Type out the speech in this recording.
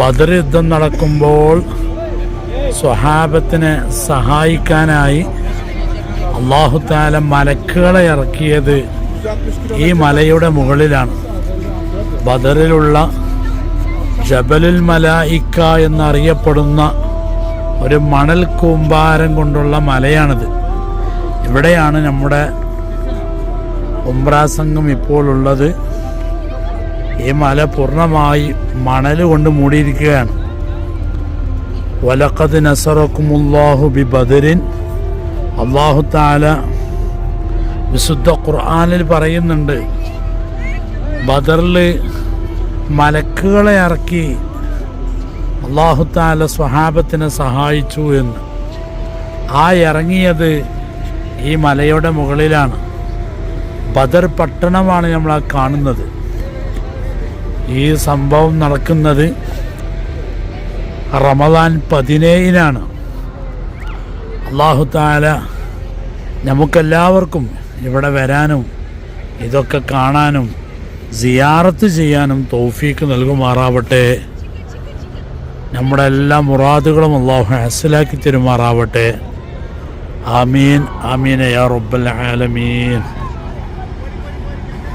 ബദർ യുദ്ധം നടക്കുമ്പോൾ സ്വഹാബത്തിനെ സഹായിക്കാനായി അള്ളാഹുത്താല മലക്കുകളെ ഇറക്കിയത് ഈ മലയുടെ മുകളിലാണ്. ബദറിലുള്ള ജബലുൽ മലായിക്ക എന്നറിയപ്പെടുന്ന ഒരു മണൽ കൂമ്പാരം കൊണ്ടുള്ള മലയാണിത്. ഇവിടെയാണ് നമ്മുടെ ഉംറാ സംഘം ഇപ്പോൾ ഉള്ളത്. ഈ മല പൂർണമായി മണൽ കൊണ്ട് മൂടിയിരിക്കുകയാണ്. വലക്കത് നസറക്കുമുല്ലാഹു ബി ബദരിൻ അള്ളാഹു താല വിശുദ്ധ ഖുർആാനിൽ പറയുന്നുണ്ട് ബദറിൽ മലക്കുകളെ ഇറക്കി അള്ളാഹു താല സ്വഹാബത്തിനെ സഹായിച്ചു എന്ന്. ആ ഇറങ്ങിയത് ഈ മലയുടെ മുകളിലാണ്. ബദർ പട്ടണമാണ് നമ്മൾ ആ കാണുന്നത്. ഈ സംഭവം നടക്കുന്നത് റമദാൻ പതിനേഴിനാണ്. അള്ളാഹു താല നമുക്കെല്ലാവർക്കും ഇവിടെ വരാനും ഇതൊക്കെ കാണാനും സിയാറത്ത് ചെയ്യാനും തൗഫീക്ക് നൽകുമാറാവട്ടെ. നമ്മുടെ എല്ലാ മുറാദുകളും അള്ളാഹു ഹാസിലാക്കി തരുമാറാവട്ടെ. ആമീൻ ആമീൻ യാ റബ്ബൽ ആലമീൻ.